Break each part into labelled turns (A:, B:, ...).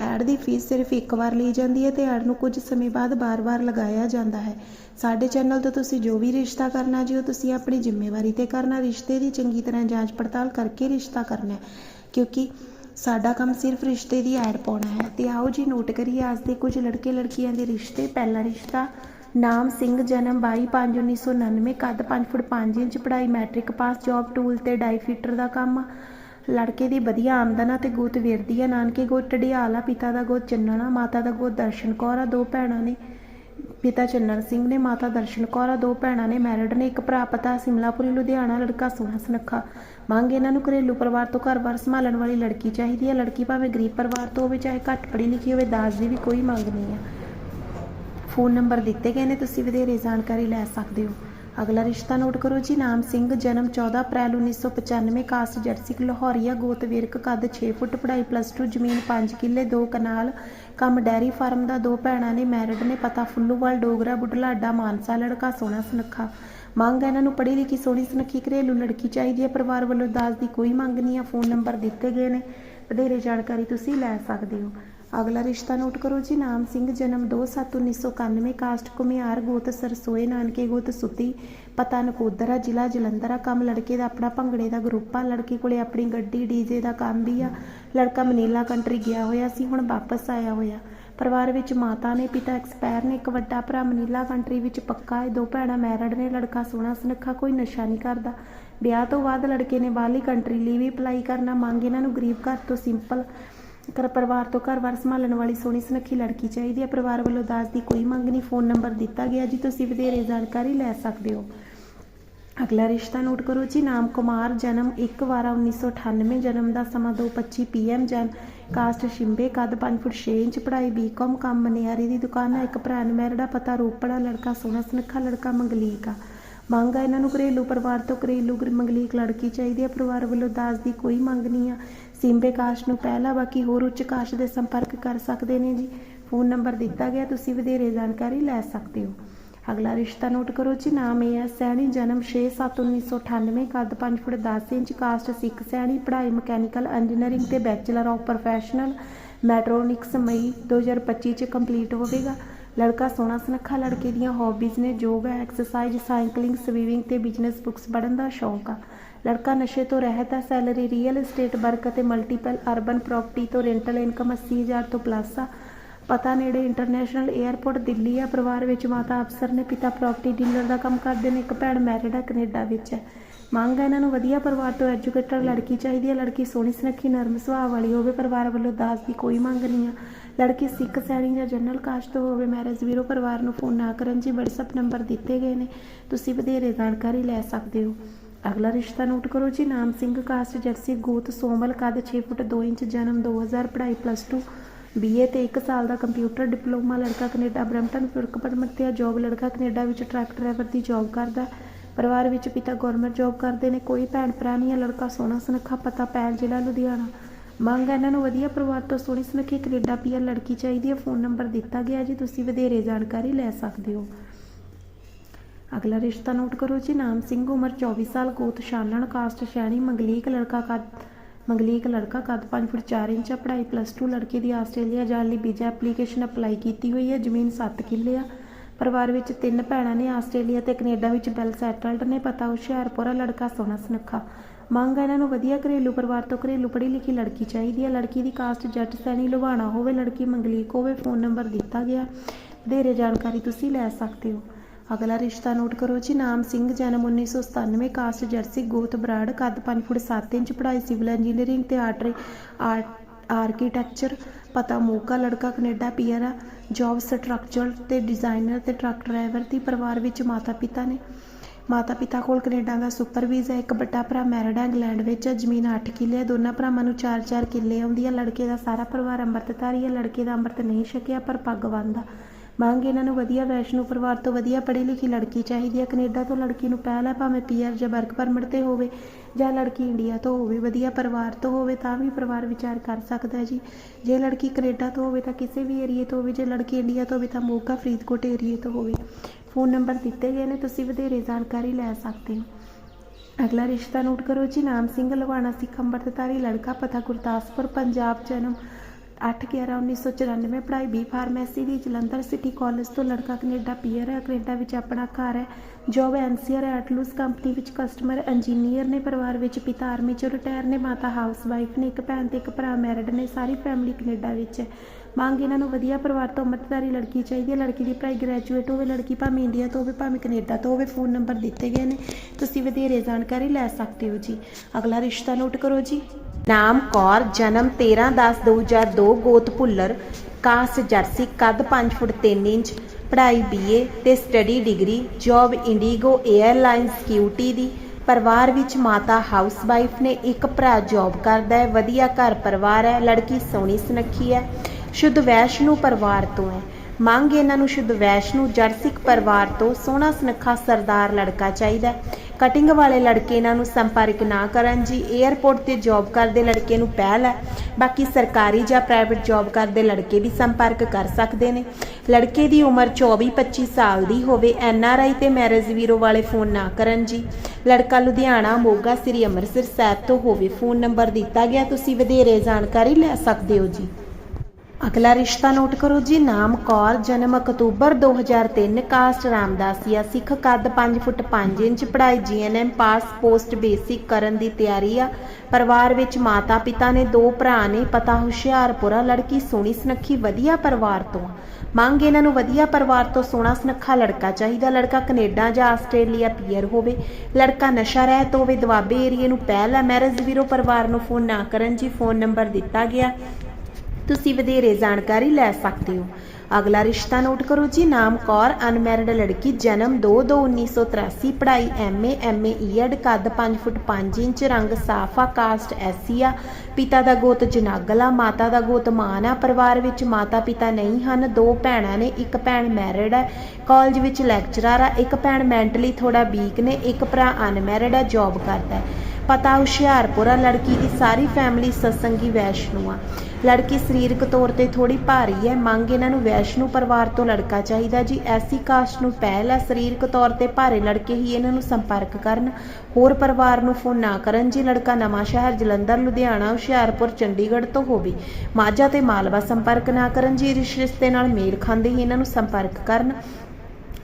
A: Add ਦੀ fees ਸਿਰਫ ਇੱਕ ਵਾਰ ਲਈ ਜਾਂਦੀ ਹੈ ਤੇ ਐਡ ਨੂੰ ਕੁਝ ਸਮੇਂ ਬਾਅਦ ਬਾਰ-ਬਾਰ ਲਗਾਇਆ ਜਾਂਦਾ ਹੈ। ਸਾਡੇ ਚੈਨਲ ਤੋਂ ਤੁਸੀਂ ਜੋ ਵੀ ਰਿਸ਼ਤਾ ਕਰਨਾ ਜੀ, ਉਹ ਤੁਸੀਂ ਆਪਣੀ ਜ਼ਿੰਮੇਵਾਰੀ ਤੇ ਕਰਨਾ। ਰਿਸ਼ਤੇ ਦੀ ਚੰਗੀ ਤਰ੍ਹਾਂ ਜਾਂਚ ਪੜਤਾਲ ਕਰਕੇ ਰਿਸ਼ਤਾ ਕਰਨਾ ਕਿਉਂਕਿ ਸਾਡਾ ਕੰਮ ਸਿਰਫ ਰਿਸ਼ਤੇ ਦੀ ਐਡ ਪਾਉਣਾ ਹੈ। ਤੇ ਆਓ ਜੀ ਨੋਟ ਕਰੀਏ, ਅੱਜ ਦੇ ਕੁਝ ਲੜਕੇ ਲੜਕੀਆਂ ਦੇ ਰਿਸ਼ਤੇ। ਪਹਿਲਾ ਰਿਸ਼ਤਾ, ਨਾਮ ਸਿੰਘ, ਜਨਮ 22/5/1999 ਕੱਦ 5 ਫੁੱਟ 5 ਇੰਚ, ਪੜ੍ਹਾਈ ਮੈਟ੍ਰਿਕ ਪਾਸ ਜੌਬ ਟੂਲ ਤੇ ਡਾਈ ਫਿਟਰ ਦਾ ਕੰਮ। ਲੜਕੇ ਦੀ ਵਧੀਆ ਆਮਦਨ ਆ ਤੇ ਗੋਤ ਵਿਰਦੀ ਆ। ਨਾਨਕੇ ਗੋਤ ਟੜਿਆਲ ਆ, ਪਿਤਾ ਦਾ ਗੋਤ ਆ, ਮਾਤਾ ਦਾ ਗੋਤ ਦਰਸ਼ਨ ਕੌਰ ਆ, ਦੋ ਭੈਣਾਂ ਨੇ। ਪਿਤਾ ਚੰਨਣ ਸਿੰਘ ਨੇ, ਮਾਤਾ ਦਰਸ਼ਨ ਕੌਰ ਆ, ਦੋ ਭੈਣਾਂ ਨੇ। ਮੈਰਿਡ ਨੇ, ਇੱਕ ਭਰਾ ਪਤਾ, ਸਿਮਲਾਪੁਰੀ, ਲੁਧਿਆਣਾ, ਲੜਕਾ ਸੋਹਣਾ ਸੁਨੱਖਾ। ਮੰਗ ਇਹਨਾਂ ਨੂੰ ਘਰੇਲੂ ਪਰਿਵਾਰ ਤੋਂ ਘਰ-ਬਾਰ ਸੰਭਾਲਣ ਵਾਲੀ ਲੜਕੀ ਚਾਹੀਦੀ ਹੈ ਲੜਕੀ ਭਾਵੇਂ ਗਰੀਬ ਪਰਿਵਾਰ ਤੋਂ ਹੋਵੇ, ਚਾਹੇ ਘੱਟ ਪੜ੍ਹੀ ਲਿਖੀ ਹੋਵੇ, ਦਾਜ ਦੀ ਵੀ ਕੋਈ ਮੰਗ ਨਹੀਂ ਆ। ਫੋਨ ਨੰਬਰ ਦਿੱਤੇ ਗਏ ਨੇ, ਤੁਸੀਂ ਵਧੇਰੇ ਜਾਣਕਾਰੀ ਲੈ ਸਕਦੇ ਹੋ। ਅਗਲਾ ਰਿਸ਼ਤਾ ਨੋਟ ਕਰੋ ਜੀ, ਨਾਮ ਸਿੰਘ, ਜਨਮ 14 ਅਪ੍ਰੈਲ 1995 ਕਾਸਟ ਜਰਸੀ ਲਾਹੌਰੀਆ ਗੋਤ ਵਿਰਕ, ਕੱਦ 6 ਫੁੱਟ, ਪੜ੍ਹਾਈ ਪਲੱਸ 2 ਜ਼ਮੀਨ 5 ਕਿੱਲੇ 2 ਕਨਾਲ, ਕੰਮ ਡੈਰੀ ਫਾਰਮ ਦਾ ਦੋ ਭੈਣਾਂ ਨੇ, ਮੈਰਿਡ ਨੇ, ਪਤਾ ਫੁੱਲੂਵਾਲ, ਡੋਗਰਾ ਬੁਢਲਾਡਾ ਮਾਨਸਾ, ਲੜਕਾ, ਸੋਹਣਾ ਸੁਨੱਖਾ। ਮੰਗ ਇਹਨਾਂ ਨੂੰ ਪੜ੍ਹੀ ਲਿਖੀ ਸੋਹਣੀ ਸੁਨੱਖੀ, ਘਰੇਲੂ ਲੜਕੀ ਚਾਹੀਦੀ ਹੈ, ਪਰਿਵਾਰ ਵੱਲੋਂ ਦਾਜ ਦੀ ਕੋਈ ਮੰਗ ਨਹੀਂ ਹੈ, ਫੋਨ ਨੰਬਰ ਦਿੱਤੇ ਗਏ ਨੇ। ਵਧੇਰੇ ਜਾਣਕਾਰੀ ਤੁਸੀਂ ਲੈ ਸਕਦੇ ਹੋ। ਅਗਲਾ ਰਿਸ਼ਤਾ ਨੋਟ ਕਰੋ ਜੀ, ਨਾਮ ਸਿੰਘ, ਜਨਮ 2/7/1991 ਕਾਸਟ ਕੁਮਿਆਰ ਗੋਤ ਸਰਸੋਏ ਨਾਨਕੇ ਗੋਤ ਸੁੱਤੀ, ਪਤਾ ਨਕੋਦਰ ਆ ਜ਼ਿਲ੍ਹਾ ਜਲੰਧਰ ਆ ਕੰਮ ਲੜਕੇ ਦਾ ਆਪਣਾ, ਭੰਗੜੇ ਦਾ ਗਰੁੱਪ ਆ, ਲੜਕੇ ਕੋਲੇ ਆਪਣੀ ਗੱਡੀ ਡੀਜੇ ਦਾ ਕੰਮ ਵੀ ਆ, ਲੜਕਾ ਮਨੀਲਾ ਕੰਟਰੀ ਗਿਆ ਹੋਇਆ ਸੀ, ਹੁਣ ਵਾਪਸ ਆਇਆ ਹੋਇਆ। ਪਰਿਵਾਰ ਵਿੱਚ ਮਾਤਾ ਨੇ, ਪਿਤਾ ਐਕਸਪਾਇਰ ਨੇ, ਇੱਕ ਵੱਡਾ ਭਰਾ ਮਨੀਲਾ ਕੰਟਰੀ ਵਿੱਚ ਪੱਕਾ ਹੈ, ਦੋ ਭੈਣਾਂ ਮੈਰਿਡ ਨੇ, ਲੜਕਾ ਸੋਹਣਾ ਸੁਨੱਖਾ, ਕੋਈ ਨਸ਼ਾ ਨਹੀਂ ਕਰਦਾ। ਵਿਆਹ ਤੋਂ ਬਾਅਦ ਲੜਕੇ ਨੇ ਬਾਹਰਲੀ ਕੰਟਰੀ ਲਈ ਵੀ ਅਪਲਾਈ ਕਰਨਾ, ਮੰਗ ਇਹਨਾਂ ਨੂੰ ਗਰੀਬ ਘਰ ਤੋਂ ਸਿੰਪਲ ਕਰ ਪਰਿਵਾਰ ਤੋਂ ਘਰ-ਬਾਰ ਸੰਭਾਲਣ ਵਾਲੀ ਸੋਹਣੀ ਸੁਨੱਖੀ ਲੜਕੀ ਚਾਹੀਦੀ ਹੈ। ਪਰਿਵਾਰ ਵੱਲੋਂ ਦਾਜ ਦੀ ਕੋਈ ਮੰਗ ਨਹੀਂ, ਫੋਨ ਨੰਬਰ ਦਿੱਤਾ ਗਿਆ ਜੀ, ਤੁਸੀਂ ਵਧੇਰੇ ਜਾਣਕਾਰੀ ਲੈ ਸਕਦੇ ਹੋ। ਅਗਲਾ ਰਿਸ਼ਤਾ ਨੋਟ ਕਰੋ ਜੀ, ਨਾਮ ਕੁਮਾਰ, ਜਨਮ 1/12/1998 ਜਨਮ ਦਾ ਸਮਾਂ 2:25 ਪੀਐਮ ਜਨ ਕਾਸਟ ਸ਼ਿੰਬੇ, ਕੱਦ 5 ਫੁੱਟ 6 ਇੰਚ, ਪੜ੍ਹਾਈ ਬੀਕਾਮ, ਕੰਮ ਮਨਿਆਰੀ ਦੀ ਦੁਕਾਨ ਹੈ, ਇੱਕ ਭਰਾ ਨੂੰ ਮੈਰੜਾ ਪਤਾ ਰੋਪੜਾ, ਲੜਕਾ ਸੋਹਣਾ, ਸੁਨੱਖਾ ਲੜਕਾ ਮੰਗਲੀਕ ਆ। ਮੰਗ ਆ ਇਹਨਾਂ ਨੂੰ ਘਰੇਲੂ ਪਰਿਵਾਰ ਤੋਂ ਘਰੇਲੂ ਮੰਗਲੀਕ ਲੜਕੀ ਚਾਹੀਦੀ ਹੈ ਪਰਿਵਾਰ ਵੱਲੋਂ ਦਾਜ ਦੀ ਕੋਈ ਮੰਗ ਨਹੀਂ ਆ। ਸਿੰਬੇ ਕਾਸ਼ ਨੂੰ ਪਹਿਲਾ ਬਾਕੀ ਹੋਰ ਉੱਚ ਕਾਸ਼ ਦੇ ਸੰਪਰਕ ਕਰ ਸਕਦੇ ਨੇ ਜੀ। ਫੋਨ ਨੰਬਰ ਦਿੱਤਾ ਗਿਆ, ਤੁਸੀਂ ਵਧੇਰੇ ਜਾਣਕਾਰੀ ਲੈ ਸਕਦੇ ਹੋ। ਅਗਲਾ ਰਿਸ਼ਤਾ ਨੋਟ ਕਰੋ ਜੀ, ਨਾਮ ਇਹ ਹੈ ਸੈਣੀ ਜਨਮ 6/7/1998 ਕੱਦ 5 foot 10 inch, caste Sikh Saini, ਪੜ੍ਹਾਈ ਮਕੈਨੀਕਲ ਇੰਜੀਨੀਅਰਿੰਗ ਤੇ ਬੈਚਲਰ ਆਫ ਪ੍ਰੋਫੈਸ਼ਨਲ ਮੈਟਰੋਨਿਕਸ ਮਈ 2025 ਚ ਕੰਪਲੀਟ ਹੋਵੇਗਾ। ਲੜਕਾ ਸੋਹਣਾ ਸੁਨੱਖਾ ਲੜਕੇ ਦੀਆਂ ਹੌਬੀਜ਼ ਨੇ, ਯੋਗਾ ਐਕਸਰਸਾਈਜ਼ ਸਾਈਕਲਿੰਗ ਸਵੀਮਿੰਗ ਤੇ ਬਿਜ਼ਨਸ ਬੁੱਕਸ ਪੜ੍ਹਨ ਦਾ ਸ਼ੌਂਕ ਆ। ਲੜਕਾ ਨਸ਼ੇ ਤੋਂ ਰਹਿਤ ਹੈ ਸੈਲਰੀ ਰੀਅਲ ਏਸਟੇਟ ਵਰਕ ਅਤੇ ਮਲਟੀਪਲ ਅਰਬਨ ਪ੍ਰਾਪਰਟੀ ਤੋਂ ਰੈਂਟਲ ਇਨਕਮ 80000 ਤੋਂ ਪਲੱਸ ਆ। ਪਤਾ ਨੇੜੇ ਇੰਟਰਨੈਸ਼ਨਲ 에ਅਰਪੋਰਟ ਦਿੱਲੀ ਆ, ਪਰਿਵਾਰ ਵਿੱਚ ਮਾਤਾ ਅਫਸਰ ਨੇ ਪਿਤਾ ਪ੍ਰਾਪਰਟੀ ਡੀਲਰ ਦਾ ਕੰਮ ਕਰਦੇ ਨੇ, ਇੱਕ ਭੈਣ ਮੈਰਿਡ ਆ, ਕੈਨੇਡਾ ਵਿੱਚ ਹੈ ਮੰਗ ਹੈ ਇਹਨਾਂ ਨੂੰ ਵਧੀਆ ਪਰਿਵਾਰ ਤੋਂ ਐਜੂਕੇਟਡ ਲੜਕੀ ਚਾਹੀਦੀ ਹੈ, ਲੜਕੀ ਸੋਹਣੀ ਸੁਨੱਖੀ, ਨਰਮ ਸੁਭਾਅ ਵਾਲੀ ਹੋਵੇ, ਪਰਿਵਾਰ ਵੱਲੋਂ ਦਾਜ ਦੀ ਕੋਈ ਮੰਗ ਨਹੀਂ ਆ। ਲੜਕੀ ਸਿੱਖ ਸੈਣੀ ਜਾਂ ਜਨਰਲ ਕਾਸਟ ਤੋਂ ਹੋਵੇ ਮੈਰਿਜ ਵੀਰੋ, ਪਰਿਵਾਰ ਨੂੰ ਫੋਨ ਨਾ ਕਰਨ ਜੀ WhatsApp ਨੰਬਰ ਦਿੱਤੇ ਗਏ ਨੇ। ਤੁਸੀਂ ਵਧੇਰੇ ਜਾਣਕਾਰੀ ਲੈ ਸਕਦੇ ਹੋ। ਅਗਲਾ ਰਿਸ਼ਤਾ ਨੋਟ ਕਰੋ ਜੀ, ਨਾਮ ਸਿੰਘ ਕਾਸਟ ਜਰਸੀ, ਗੋਤ ਸੋਮਲ ਕੱਦ 6 ਫੁੱਟ 2 ਇੰਚ, ਜਨਮ 2000 ਪੜ੍ਹਾਈ ਪਲੱਸ 2 ਬੀਏ ਤੇ 1 ਸਾਲ ਦਾ ਕੰਪਿਊਟਰ ਡਿਪਲੋਮਾ ਲੜਕਾ Canada, Brampton work permit job, ਲੜਕਾ ਕੈਨੇਡਾ ਵਿੱਚ ਟਰੱਕ ਡਰਾਈਵਰ ਦੀ ਜੌਬ ਕਰਦਾ। ਪਰਿਵਾਰ ਵਿੱਚ ਪਿਤਾ ਗਵਰਨਮੈਂਟ ਜੌਬ ਕਰਦੇ ਨੇ, ਕੋਈ ਭੈਣ ਭਰਾ ਨਹੀਂ ਹੈ, ਲੜਕਾ ਸੋਹਣਾ ਸੁਨੱਖਾ ਪਤਾ ਪੈਲ ਜ਼ਿਲ੍ਹਾ ਲੁਧਿਆਣਾ। ਮੰਗ ਇਹਨਾਂ ਨੂੰ ਵਧੀਆ ਪਰਿਵਾਰ ਤੋਂ ਸੋਹਣੀ ਸੁਨੱਖੀ ਕੈਨੇਡਾ ਪੀਆਰ ਲੜਕੀ ਚਾਹੀਦੀ ਹੈ, ਫੋਨ ਨੰਬਰ ਦਿੱਤਾ ਗਿਆ ਜੀ, ਤੁਸੀਂ ਵਧੇਰੇ ਜਾਣਕਾਰੀ ਲੈ ਸਕਦੇ ਹੋ। ਅਗਲਾ ਰਿਸ਼ਤਾ ਨੋਟ ਕਰੋ ਜੀ, ਨਾਮ ਸਿੰਘ, ਉਮਰ 24 ਸਾਲ ਗੋਤ ਸ਼ਾਨਣ ਕਾਸਟ ਸ਼ੈਣੀ, ਮੰਗਲੀਕ ਲੜਕਾ ਕੱਦ, ਮੰਗਲੀਕ ਲੜਕਾ ਕੱਦ 5 ਫੁੱਟ 4 ਇੰਚ ਆ ਪੜ੍ਹਾਈ ਪਲੱਸ 2 ਲੜਕੀ ਦੀ ਆਸਟ੍ਰੇਲੀਆ ਜਾਣ ਲਈ ਵੀਜ਼ਾ ਐਪਲੀਕੇਸ਼ਨ ਅਪਲਾਈ ਕੀਤੀ ਹੋਈ ਹੈ, ਜ਼ਮੀਨ 7 ਕਿੱਲੇ ਆ। ਪਰਿਵਾਰ ਵਿੱਚ ਤਿੰਨ ਭੈਣਾਂ ਨੇ ਆਸਟ੍ਰੇਲੀਆ ਤੇ ਕੈਨੇਡਾ ਵਿੱਚ ਵੈਲ ਸੈਟਲਡ ਨੇ ਪਤਾ ਹੁਸ਼ਿਆਰਪੁਰਾ ਲੜਕਾ ਸੋਹਣਾ ਸੁਨੱਖਾ। ਮੰਗ ਹੈ ਇਹਨਾਂ ਨੂੰ ਵਧੀਆ ਘਰੇਲੂ ਪਰਿਵਾਰ ਤੋਂ ਘਰੇਲੂ ਪੜ੍ਹੀ ਲਿਖੀ ਲੜਕੀ ਚਾਹੀਦੀ ਹੈ। ਲੜਕੀ ਦੀ ਕਾਸਟ ਜੱਟ ਸੈਣੀ ਲੁਬਾਣਾ ਹੋਵੇ, ਲੜਕੀ ਮੰਗਲੀਕ ਹੋਵੇ, ਫੋਨ ਨੰਬਰ ਦਿੱਤਾ ਗਿਆ। ਵਧੇਰੇ ਜਾਣਕਾਰੀ ਤੁਸੀਂ ਲੈ ਸਕਦੇ ਹੋ। ਅਗਲਾ ਰਿਸ਼ਤਾ ਨੋਟ ਕਰੋ ਜੀ। ਨਾਮ ਸਿੰਘ, ਜਨਮ 1997 ਕਾਸਟ ਜਰਸੀ ਗੋਤ ਬਰਾੜ, ਕੱਦ 5 ਫੁੱਟ 7 ਇੰਚ, ਪੜ੍ਹਾਈ ਸਿਵਲ ਇੰਜੀਨੀਅਰਿੰਗ ਤੇ ਆਰਟਰੀ, ਆਰਟ ਆਰਕੀਟੈਕਚਰ, ਪਤਾ ਮੋਕਾ, ਲੜਕਾ ਕੈਨੇਡਾ ਪੀਆਰ ਆ ਜੌਬ ਸਟਰਕਚਰ ਤੇ ਡਿਜ਼ਾਈਨਰ ਤੇ ਟਰੱਕ ਡਰਾਈਵਰ ਦੀ ਪਰਿਵਾਰ ਵਿੱਚ ਮਾਤਾ ਪਿਤਾ ਨੇ। ਮਾਤਾ ਪਿਤਾ ਕੋਲ ਕੈਨੇਡਾ ਦਾ ਸੁਪਰ ਵੀਜ਼ਾ, ਇੱਕ ਵੱਡਾ ਭਰਾ ਮੈਰਿਡ, ਇੰਗਲੈਂਡ ਵਿੱਚ ਜ਼ਮੀਨ 8 ਕਿੱਲੇ ਹੈ। ਦੋਨਾਂ ਭਰਾਵਾਂ ਨੂੰ 4-4 ਕਿੱਲੇ ਆਉਂਦੀ ਹੈ ਲੜਕੇ ਦਾ ਸਾਰਾ ਪਰਿਵਾਰ ਅੰਮ੍ਰਿਤਧਾਰੀ ਹੈ। ਲੜਕੇ ਦਾ ਅੰਮ੍ਰਿਤ ਨਹੀਂ ਛਕਿਆ, ਪਰ ਪੱਗ ਬੰਨ੍ਹਦਾ ਮੰਗ ਇਹਨਾਂ ਨੂੰ ਵਧੀਆ ਵੈਸ਼ਨੂ ਪਰਿਵਾਰ ਤੋਂ ਵਧੀਆ ਪੜ੍ਹੀ ਲਿਖੀ ਲੜਕੀ ਚਾਹੀਦੀ ਹੈ। ਕੈਨੇਡਾ ਤੋਂ ਲੜਕੀ ਨੂੰ ਪਹਿਲ ਹੈ, ਭਾਵੇਂ ਪੀਆਰ ਜਾਂ ਵਰਕ ਪਰਮਿਟ ਤੇ ਹੋਵੇ ਜਾਂ ਲੜਕੀ ਇੰਡੀਆ ਤੋਂ ਹੋਵੇ, ਵਧੀਆ ਪਰਿਵਾਰ ਤੋਂ ਹੋਵੇ ਤਾਂ ਵੀ ਪਰਿਵਾਰ ਵਿਚਾਰ ਕਰ ਸਕਦਾ ਜੀ। ਜੇ ਲੜਕੀ ਕੈਨੇਡਾ ਤੋਂ ਹੋਵੇ ਤਾਂ ਕਿਸੇ ਵੀ ਏਰੀਏ ਤੋਂ ਹੋਵੇ, ਜੇ ਲੜਕੀ ਇੰਡੀਆ ਤੋਂ ਹੋਵੇ ਤਾਂ ਮੋਗਾ, ਫਰੀਦਕੋਟ ਏਰੀਏ ਤੋਂ ਹੋਵੇ। ਫੋਨ ਨੰਬਰ ਦਿੱਤੇ ਗਏ ਨੇ, ਤੁਸੀਂ ਵਧੇਰੇ ਜਾਣਕਾਰੀ ਲੈ ਸਕਦੇ ਹੋ। ਅਗਲਾ ਰਿਸ਼ਤਾ ਨੋਟ ਕਰੋ ਜੀ, ਨਾਮ ਸਿੰਘ ਲਵਾਣਾ ਸਿੱਖ ਅੰਮ੍ਰਿਤਧਾਰੀ, ਲੜਕਾ ਪਤਾ ਗੁਰਦਾਸਪੁਰ, ਪੰਜਾਬ ਜਨਮ 8/11/1994 ਪੜ੍ਹਾਈ ਬੀ ਫਾਰਮੇਸੀ ਦੀ ਜਲੰਧਰ ਸਿਟੀ ਕਾਲਜ ਤੋਂ ਲੜਕਾ ਕੈਨੇਡਾ ਪੀਅਰ ਹੈ। ਕੈਨੇਡਾ ਵਿੱਚ ਆਪਣਾ ਘਰ ਹੈ। ਜੋਬ ਐਨਸੀਆਰ ਐਟਲੂਸ ਕੰਪਨੀ ਵਿੱਚ ਕਸਟਮਰ ਇੰਜੀਨੀਅਰ ਨੇ ਪਰਿਵਾਰ ਵਿੱਚ ਪਿਤਾ ਆਰਮੀ ਚੋਂ ਰਿਟਾਇਰ ਨੇ। ਮਾਤਾ ਹਾਊਸ ਵਾਈਫ ਨੇ ਇੱਕ ਭੈਣ ਤੇ ਇੱਕ ਭਰਾ ਮੈਰਿਡ ਨੇ। ਸਾਰੀ ਫੈਮਿਲੀ ਕੈਨੇਡਾ ਵਿੱਚ ਹੈ। ਮੰਗ ਇਹਨਾਂ ਨੂੰ ਵਧੀਆ ਪਰਿਵਾਰ ਤੋਂ ਅੰਮ੍ਰਿਤਧਾਰੀ ਲੜਕੀ ਚਾਹੀਦੀ ਹੈ। ਲੜਕੀ ਦੀ ਪੜ੍ਹਾਈ ਗ੍ਰੈਜੂਏਟ ਹੋਵੇ, ਲੜਕੀ ਭਾਵੇਂ ਇੰਡੀਆ ਤੋਂ ਹੋਵੇ, ਭਾਵੇਂ ਕੈਨੇਡਾ ਤੋਂ ਹੋਵੇ ਫੋਨ ਨੰਬਰ ਦਿੱਤੇ ਗਏ ਨੇ। ਤੁਸੀਂ ਵਧੇਰੇ ਜਾਣਕਾਰੀ ਲੈ ਸਕਦੇ ਹੋ ਜੀ। ਅਗਲਾ ਰਿਸ਼ਤਾ ਨੋਟ ਕਰੋ ਜੀ। ਨਾਮ ਕੌਰ, ਜਨਮ 13/10/2002 ਗੋਤ ਭੁੱਲਰ, ਕਾਸ ਜਰਸੀ, ਕੱਦ 5 ਫੁੱਟ 3 ਇੰਚ, ਪੜ੍ਹਾਈ ਬੀਏ ਤੇ study degree job IndiGo airline security ਦੀ। ਪਰਿਵਾਰ ਵਿੱਚ ਮਾਤਾ ਹਾਊਸਵਾਈਫ ਨੇ ਇੱਕ ਭਰਾ ਜੌਬ ਕਰਦਾ ਹੈ। ਵਧੀਆ ਘਰ ਪਰਿਵਾਰ ਹੈ। ਲੜਕੀ ਸੋਹਣੀ ਸੁਨੱਖੀ ਹੈ। ਸ਼ੁੱਧ ਵੈਸ਼ਨੂ ਪਰਿਵਾਰ ਤੋਂ ਹੈ। ਮੰਗ ਇਹਨਾਂ ਨੂੰ ਸ਼ੁੱਧ ਵੈਸ਼ਨੂ ਜਰਸਿਕ ਪਰਿਵਾਰ ਤੋਂ ਸੋਹਣਾ ਸੁਨੱਖਾ ਸਰਦਾਰ ਲੜਕਾ ਚਾਹੀਦਾ ਕਟਿੰਗ ਵਾਲੇ ਲੜਕੇ ਇਹਨਾਂ ਨੂੰ ਸੰਪਰਕ ਨਾ ਕਰਨ ਜੀ 에ਅਰਪੋਰਟ ਤੇ ਜੌਬ ਕਰਦੇ ਲੜਕੇ ਨੂੰ ਪਹਿਲ ਹੈ। ਬਾਕੀ ਸਰਕਾਰੀ ਜਾਂ ਪ੍ਰਾਈਵੇਟ ਜੌਬ ਕਰਦੇ ਲੜਕੇ ਵੀ ਸੰਪਰਕ ਕਰ ਸਕਦੇ ਨੇ। ਲੜਕੇ ਦੀ ਉਮਰ 24-25 ਸਾਲ ਦੀ ਹੋਵੇ, ਐਨ ਆਰ ਆਈ ਤੇ ਮੈਰਿਜ ਵੀਰੋ ਵਾਲੇ ਫੋਨ ਨਾ ਕਰਨ ਜੀ। ਲੜਕਾ ਲੁਧਿਆਣਾ, ਮੋਗਾ, ਸ੍ਰੀ ਅੰਮ੍ਰਿਤਸਰ ਸਾਹਿਬ ਤੋਂ ਹੋਵੇ, ਫੋਨ ਨੰਬਰ ਦਿੱਤਾ ਗਿਆ, ਤੁਸੀਂ ਵਧੇਰੇ ਜਾਣਕਾਰੀ ਲੈ ਸਕਦੇ ਹੋ ਜੀ। ਅਗਲਾ ਰਿਸ਼ਤਾ ਨੋਟ ਕਰੋ ਜੀ, ਨਾਮ ਕੌਰ, ਜਨਮ ਅਕਤੂਬਰ 2003 ਕਾਸਟ ਰਾਮਦਾਸੀਆ ਸਿੱਖ ਕੱਦ 5 ਫੁੱਟ 5 ਇੰਚ ਪੜ੍ਹਾਈ ਜੀਐਨਐਮ ਪਾਸ, ਪੋਸਟ ਬੇਸਿਕ ਕਰਨ ਦੀ ਤਿਆਰੀ ਆ। ਪਰਿਵਾਰ ਵਿੱਚ ਮਾਤਾ ਪਿਤਾ ਨੇ ਦੋ ਭਰਾ ਨੇ, ਪਤਾ ਹੁਸ਼ਿਆਰਪੁਰਾ, ਲੜਕੀ ਸੋਹਣੀ ਸੁਨੱਖੀ, ਵਧੀਆ ਪਰਿਵਾਰ ਤੋਂ ਮੰਗ ਇਹਨਾਂ ਨੂੰ ਵਧੀਆ ਪਰਿਵਾਰ ਤੋਂ ਸੋਹਣਾ ਸੁਨੱਖਾ ਲੜਕਾ ਚਾਹੀਦਾ। ਲੜਕਾ ਕੈਨੇਡਾ ਜਾਂ ਆਸਟ੍ਰੇਲੀਆ ਪੀਅਰ ਹੋਵੇ, ਲੜਕਾ ਨਸ਼ਾ ਰਹਿਤ ਹੋਵੇ ਦੁਆਬੇ ਏਰੀਏ ਨੂੰ ਪਹਿਲ ਹੈ ਮੈਰਿਜ ਵੀਰੋ ਪਰਿਵਾਰ ਨੂੰ ਫੋਨ ਨਾ ਕਰਨ ਜੀ, ਫੋਨ ਨੰਬਰ ਦਿੱਤਾ ਗਿਆ। ਤੁਸੀਂ ਵਧੇਰੇ ਜਾਣਕਾਰੀ ਲੈ ਸਕਦੇ ਹੋ। ਅਗਲਾ ਰਿਸ਼ਤਾ ਨੋਟ ਕਰੋ ਜੀ, ਨਾਮ ਕੌਰ, ਅਨਮੈਰਿਡ ਲੜਕੀ, ਜਨਮ 2/2/1983 ਪੜ੍ਹਾਈ ਐਮਏ ਐਮਏ ਈਐਡ ਕੱਦ 5 ਫੁੱਟ 5 ਇੰਚ, ਰੰਗ ਸਾਫਾ, ਕਾਸਟ ਐਸੀ ਆ। ਪਿਤਾ ਦਾ ਗੋਤ ਜਨਾਗਲਾ, ਮਾਤਾ ਦਾ ਗੋਤ ਮਾਨ ਆ। ਪਰਿਵਾਰ ਵਿੱਚ ਮਾਤਾ ਪਿਤਾ ਨਹੀਂ ਹਨ, ਦੋ ਭੈਣਾਂ ਨੇ, ਇੱਕ ਭੈਣ ਮੈਰਿਡ ਹੈ ਕਾਲਜ ਵਿੱਚ ਲੈਕਚਰਰ ਆ, ਇੱਕ ਭੈਣ ਮੈਂਟਲੀ ਥੋੜਾ ਵੀਕ ਨੇ, ਇੱਕ ਭਰਾ ਅਨਮੈਰਿਡ ਹੈ ਜੌਬ ਕਰਦਾ ਹੈ। ਪਤਾ ਹੁਸ਼ਿਆਰਪੁਰਾ ਲੜਕੀ ਦੀ ਸਾਰੀ ਫੈਮਿਲੀ ਸਤਸੰਗੀ ਵੈਸ਼ਨੂ ਆ। ਲੜਕੀ ਸਰੀਰਕ ਤੌਰ ਤੇ ਥੋੜੀ ਭਾਰੀ ਹੈ, ਮੰਗ ਇਹਨਾਂ ਨੂੰ ਵੈਸ਼ਨੂ ਪਰਿਵਾਰ ਤੋਂ ਲੜਕਾ ਚਾਹੀਦਾ ਜੀ। ਐਸੀ ਕਾਸਟ ਨੂੰ ਪਹਿਲ ਹੈ, ਸਰੀਰਕ ਤੌਰ ਤੇ ਭਾਰੇ ਲੜਕੇ ਹੀ ਇਹਨਾਂ ਨੂੰ ਸੰਪਰਕ ਕਰਨ। ਹੋਰ ਪਰਿਵਾਰ ਨੂੰ ਫੋਨ ਨਾ ਕਰਨ ਜੀ। ਲੜਕਾ ਨਵਾਂ ਸ਼ਹਿਰ, ਜਲੰਧਰ, ਲੁਧਿਆਣਾ, ਹੁਸ਼ਿਆਰਪੁਰ, ਚੰਡੀਗੜ੍ਹ ਤੋਂ ਹੋਵੇ। ਮਾਝਾ ਤੇ ਮਾਲਵਾ ਸੰਪਰਕ ਨਾ ਕਰਨ ਜੀ। ਇਸ ਰਿਸ਼ਤੇ ਨਾਲ ਮੇਲ ਖਾਂਦੇ ਹੀ ਇਹਨਾਂ ਨੂੰ ਸੰਪਰਕ ਕਰਨ।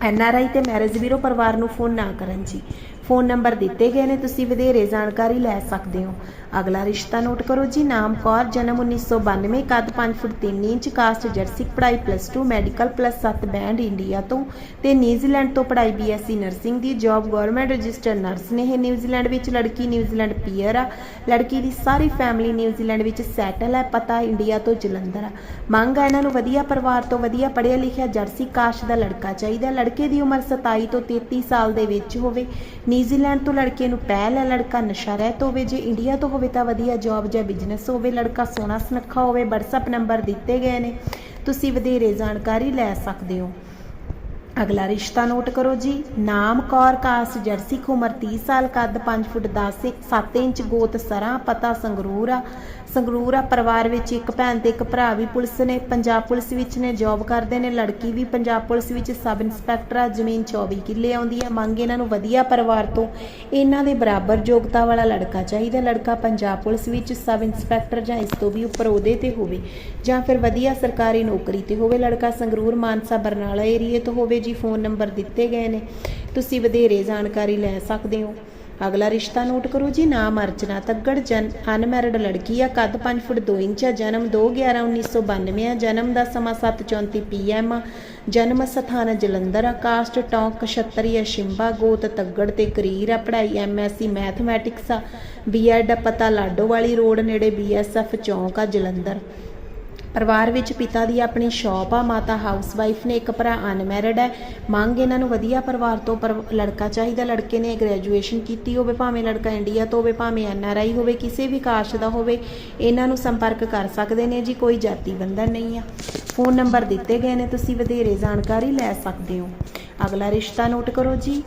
A: ਐਨ ਆਰ ਆਈ ਤੇ ਮੈਰਿਜ ਵੀਰੋ ਪਰਿਵਾਰ ਨੂੰ ਫੋਨ ਨਾ ਕਰਨ ਜੀ। ਫੋਨ ਨੰਬਰ ਦਿੱਤੇ ਗਏ ਨੇ, ਤੁਸੀਂ ਵਧੇਰੇ ਜਾਣਕਾਰੀ ਲੈ ਸਕਦੇ ਹੋ। ਅਗਲਾ ਰਿਸ਼ਤਾ ਨੋਟ ਕਰੋ ਜੀ, ਨਾਮ ਕੌਰ, ਜਨਮ 1992 ਕੱਦ 5 ਫੁੱਟ 3 ਇੰਚ, ਕਾਸਟ ਜਰਸਿਕ ਪੜ੍ਹਾਈ plus 2 medical plus 7 band India ਤੋਂ ਤੇ ਨਿਊਜ਼ੀਲੈਂਡ ਤੋਂ ਪੜ੍ਹਾਈ ਬੀਐਸਸੀ ਨਰਸਿੰਗ ਦੀ ਜੌਬ ਗਵਰਨਮੈਂਟ ਰਜਿਸਟਰਡ ਨਰਸ ਨੇ ਇਹ ਨਿਊਜ਼ੀਲੈਂਡ ਵਿੱਚ ਲੜਕੀ ਨਿਊਜ਼ੀਲੈਂਡ ਪੀਅਰ ਆ। ਲੜਕੀ ਦੀ ਸਾਰੀ ਫੈਮਿਲੀ ਨਿਊਜ਼ੀਲੈਂਡ ਵਿੱਚ ਸੈਟਲ ਹੈ ਪਤਾ ਇੰਡੀਆ ਤੋਂ ਜਲੰਧਰ ਆ। ਮੰਗ ਆ ਇਹਨਾਂ ਨੂੰ ਵਧੀਆ ਪਰਿਵਾਰ ਤੋਂ ਵਧੀਆ ਪੜ੍ਹਿਆ ਲਿਖਿਆ ਜਰਸੀ ਕਾਸਟ ਦਾ ਲੜਕਾ ਚਾਹੀਦਾ। ਲੜਕੇ ਦੀ ਉਮਰ 27 ਤੋਂ 33 ਸਾਲ ਦੇ ਵਿੱਚ ਹੋਵੇ। ਨਿਊਜ਼ੀਲੈਂਡ ਤੋਂ ਲੜਕੇ ਨੂੰ ਪਹਿਲ ਹੈ ਲੜਕਾ ਨਸ਼ਾ ਰਹਿਤ ਹੋਵੇ, ਜੇ ਇੰਡੀਆ ਤੋਂ ਹੋਵੇ ਤਾਂ ਵਧੀਆ ਜੌਬ ਜਾਂ ਬਿਜ਼ਨਸ ਹੋਵੇ, ਲੜਕਾ ਸੋਹਣਾ ਸੁਨੱਖਾ ਹੋਵੇ, WhatsApp ਨੰਬਰ ਦਿੱਤੇ ਗਏ ਨੇ, ਤੁਸੀਂ ਵਧੇਰੇ ਜਾਣਕਾਰੀ ਲੈ ਸਕਦੇ ਹੋ। ਅਗਲਾ ਰਿਸ਼ਤਾ ਨੋਟ ਕਰੋ ਜੀ, ਨਾਮ ਕੌਰ ਕਾਸ, ਜਰਸੀ ਉਮਰ 30 ਸਾਲ, ਕੱਦ 5 ਫੁੱਟ 10 7 ਇੰਚ ਗੋਤ ਸਰਾਂ, ਪਤਾ ਸੰਗਰੂਰ ਆ। ਸੰਗਰੂਰ ਆ, ਪਰਿਵਾਰ ਵਿੱਚ ਇੱਕ ਭੈਣ ਤੇ ਇੱਕ ਭਰਾ ਵੀ ਪੁਲਿਸ ਨੇ, ਪੰਜਾਬ ਪੁਲਿਸ ਵਿੱਚ ਨੇ, ਜੌਬ ਕਰਦੇ ਨੇ, ਲੜਕੀ ਵੀ ਪੰਜਾਬ ਪੁਲਿਸ ਵਿੱਚ, ਸਬ ਇੰਸਪੈਕਟਰ ਆ, ਜ਼ਮੀਨ 24 ਕਿੱਲੇ ਆਉਂਦੀ ਹੈ ਮੰਗ ਇਹਨਾਂ ਨੂੰ ਵਧੀਆ ਪਰਿਵਾਰ ਤੋਂ, ਇਹਨਾਂ ਦੇ ਬਰਾਬਰ ਯੋਗਤਾ ਵਾਲਾ ਲੜਕਾ ਚਾਹੀਦਾ, ਲੜਕਾ ਪੰਜਾਬ ਪੁਲਿਸ ਵਿੱਚ ਸਬ ਇੰਸਪੈਕਟਰ ਜਾਂ ਇਸ ਤੋਂ ਵੀ ਉੱਪਰ ਉਹਦੇ ਤੇ ਹੋਵੇ, ਜਾਂ ਫਿਰ ਵਧੀਆ ਸਰਕਾਰੀ ਨੌਕਰੀ ਤੇ ਹੋਵੇ, ਲੜਕਾ ਸੰਗਰੂਰ ਮਾਨਸਾ ਬਰਨਾਲਾ ਏਰੀਏ ਤੋਂ ਹੋਵੇ ਜੀ, ਫੋਨ ਨੰਬਰ ਦਿੱਤੇ ਗਏ ਨੇ, ਤੁਸੀਂ ਵਧੇਰੇ ਜਾਣਕਾਰੀ ਲੈ ਸਕਦੇ ਹੋ। ਅਗਲਾ ਰਿਸ਼ਤਾ ਨੋਟ ਕਰੋ ਜੀ, ਨਾਮ ਅਰਚਨਾ ਤੱਗੜ, ਜਨ, ਅਨਮੈਰਿਡ ਲੜਕੀ ਆ, ਕੱਦ 5 ਫੁੱਟ 2 ਇੰਚ ਆ, ਜਨਮ 2/11/1992 ਆ, ਜਨਮ ਦਾ ਸਮਾਂ 7:34 ਪੀਐਮ ਆ, ਜਨਮ ਸਥਾਨ ਜਲੰਧਰ ਆ, ਕਾਸਟ ਟੌਂਕ ਕਸ਼ਤਰੀ ਆ, ਸ਼ਿੰਬਾ ਗੋਤ ਤੱਗੜ ਤੇ ਕਰੀਰ ਆ, ਪੜ੍ਹਾਈ ਐਮਐਸਸੀ ਮੈਥਮੈਟਿਕਸ ਆ ਬੀਐਡ ਪਤਾ ਲਾਡੋਵਾਲੀ ਰੋਡ ਨੇੜੇ ਬੀਐਸਐਫ ਚੌਂਕ ਆ, ਜਲੰਧਰ। ਪਰਿਵਾਰ ਵਿੱਚ ਪਿਤਾ ਦੀ ਆਪਣੀ ਸ਼ੌਪ ਆ, ਮਾਤਾ ਹਾਊਸਵਾਈਫ ਨੇ ਇੱਕ ਭਰਾ ਅਨਮੈਰਿਡ ਹੈ। ਮੰਗ ਇਹਨਾਂ ਨੂੰ ਵਧੀਆ ਪਰਿਵਾਰ ਤੋਂ, ਪਰ ਲੜਕਾ ਚਾਹੀਦਾ, ਲੜਕੇ ਨੇ ਗ੍ਰੈਜੂਏਸ਼ਨ ਕੀਤੀ ਹੋਵੇ, ਭਾਵੇਂ ਲੜਕਾ ਇੰਡੀਆ ਤੋਂ ਹੋਵੇ, ਭਾਵੇਂ ਐਨ ਆਰ ਆਈ ਹੋਵੇ, ਕਿਸੇ ਵੀ ਕਾਸ਼ ਦਾ ਹੋਵੇ, ਇਹਨਾਂ ਨੂੰ ਸੰਪਰਕ ਕਰ ਸਕਦੇ ਨੇ ਜੀ, ਕੋਈ ਜਾਤੀ ਬੰਧਨ ਨਹੀਂ ਆ। ਫੋਨ ਨੰਬਰ ਦਿੱਤੇ ਗਏ ਨੇ, ਤੁਸੀਂ ਵਧੇਰੇ ਜਾਣਕਾਰੀ ਲੈ ਸਕਦੇ ਹੋ। ਅਗਲਾ ਰਿਸ਼ਤਾ ਨੋਟ ਕਰੋ ਜੀ।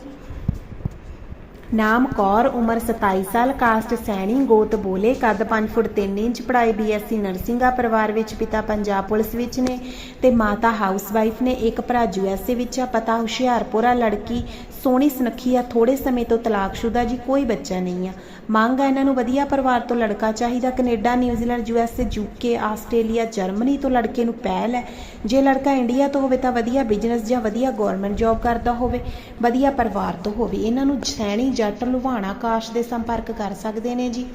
A: ਨਾਮ ਕੌਰ, ਉਮਰ 27 ਸਾਲ, ਕਾਸਟ ਸੈਣੀ, ਗੋਤ ਬੋਲੇ, ਕੱਦ 5 ਫੁੱਟ 3 ਇੰਚ, ਪੜ੍ਹਾਈ ਬੀਐਸਸੀ ਨਰਸਿੰਗ ਆ ਪਰਿਵਾਰ ਵਿੱਚ ਪਿਤਾ ਪੰਜਾਬ ਪੁਲਿਸ ਵਿੱਚ ਨੇ ਤੇ ਮਾਤਾ ਹਾਊਸਵਾਈਫ ਨੇ, ਇੱਕ ਭਰਾ ਯੂਐਸਏ ਵਿੱਚ ਆ, ਪਤਾ ਹੁਸ਼ਿਆਰਪੁਰਾ ਲੜਕੀ ਸੋਹਣੀ ਸੁਨੱਖੀ ਆ ਥੋੜੇ ਸਮੇਂ ਤੋਂ ਤਲਾਕਸ਼ੁਦਾ ਜੀ ਕੋਈ ਬੱਚਾ ਨਹੀਂ ਆ। ਮੰਗ ਆ ਇਹਨਾਂ ਨੂੰ ਵਧੀਆ ਪਰਿਵਾਰ ਤੋਂ ਲੜਕਾ ਚਾਹੀਦਾ। Canada, New Zealand USA UK Australia, Germany ਤੋਂ ਲੜਕੇ ਨੂੰ ਪਹਿਲ ਹੈ। ਜੇ ਲੜਕਾ ਇੰਡੀਆ ਤੋਂ ਹੋਵੇ ਤਾਂ ਵਧੀਆ ਬਿਜ਼ਨਸ ਜਾਂ ਵਧੀਆ ਗਵਰਨਮੈਂਟ ਜੌਬ ਕਰਦਾ ਹੋਵੇ, ਵਧੀਆ ਪਰਿਵਾਰ ਤੋਂ ਹੋਵੇ। ਇਹਨਾਂ ਨੂੰ ਸੈਣੀ ਜੱਟ ਲੁਹਾਣਾ ਕਾਸ਼ ਦੇ ਸੰਪਰਕ ਕਰ ਸਕਦੇ ਨੇ ਜੀ।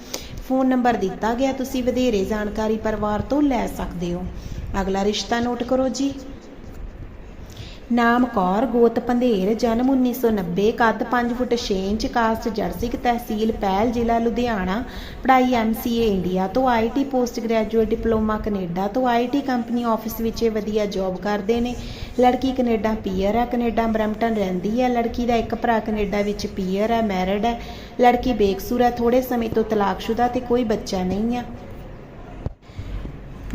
A: ਫੋਨ ਨੰਬਰ ਦਿੱਤਾ ਗਿਆ, ਤੁਸੀਂ ਵਧੇਰੇ ਜਾਣਕਾਰੀ ਪਰਿਵਾਰ ਤੋਂ ਲੈ ਸਕਦੇ ਹੋ। ਅਗਲਾ ਰਿਸ਼ਤਾ ਨੋਟ ਕਰੋ ਜੀ। ਨਾਮ ਕੌਰ ਗੋਤ ਪੰਧੇਰ, ਜਨਮ 1990 ਕੱਦ 5 ਫੁੱਟ 6 ਇੰਚ, ਕਾਸਟ ਜਰਸਿਕ ਤਹਿਸੀਲ ਪਹਿਲ ਜ਼ਿਲ੍ਹਾ ਲੁਧਿਆਣਾ, ਪੜ੍ਹਾਈ ਐਮਸੀਏ ਇੰਡੀਆ ਤੋਂ IT post graduate diploma Canada ਤੋਂ ਆਈਟੀ ਕੰਪਨੀ ਆਫਿਸ ਵਿੱਚ ਵਧੀਆ ਜੌਬ ਕਰਦੇ ਨੇ। ਲੜਕੀ ਕੈਨੇਡਾ ਪੀਅਰ ਹੈ, ਕੈਨੇਡਾ ਬਰੈਂਪਟਨ ਰਹਿੰਦੀ ਹੈ। ਲੜਕੀ ਦਾ ਇੱਕ ਭਰਾ ਕੈਨੇਡਾ ਵਿੱਚ ਪੀਅਰ ਹੈ, ਮੈਰਿਡ ਹੈ। ਲੜਕੀ ਬੇਕਸੂਰ ਹੈ ਥੋੜੇ ਸਮੇਂ ਤੋਂ ਤਲਾਕਸ਼ੁਦਾ ਤੇ ਕੋਈ ਬੱਚਾ ਨਹੀਂ ਹੈ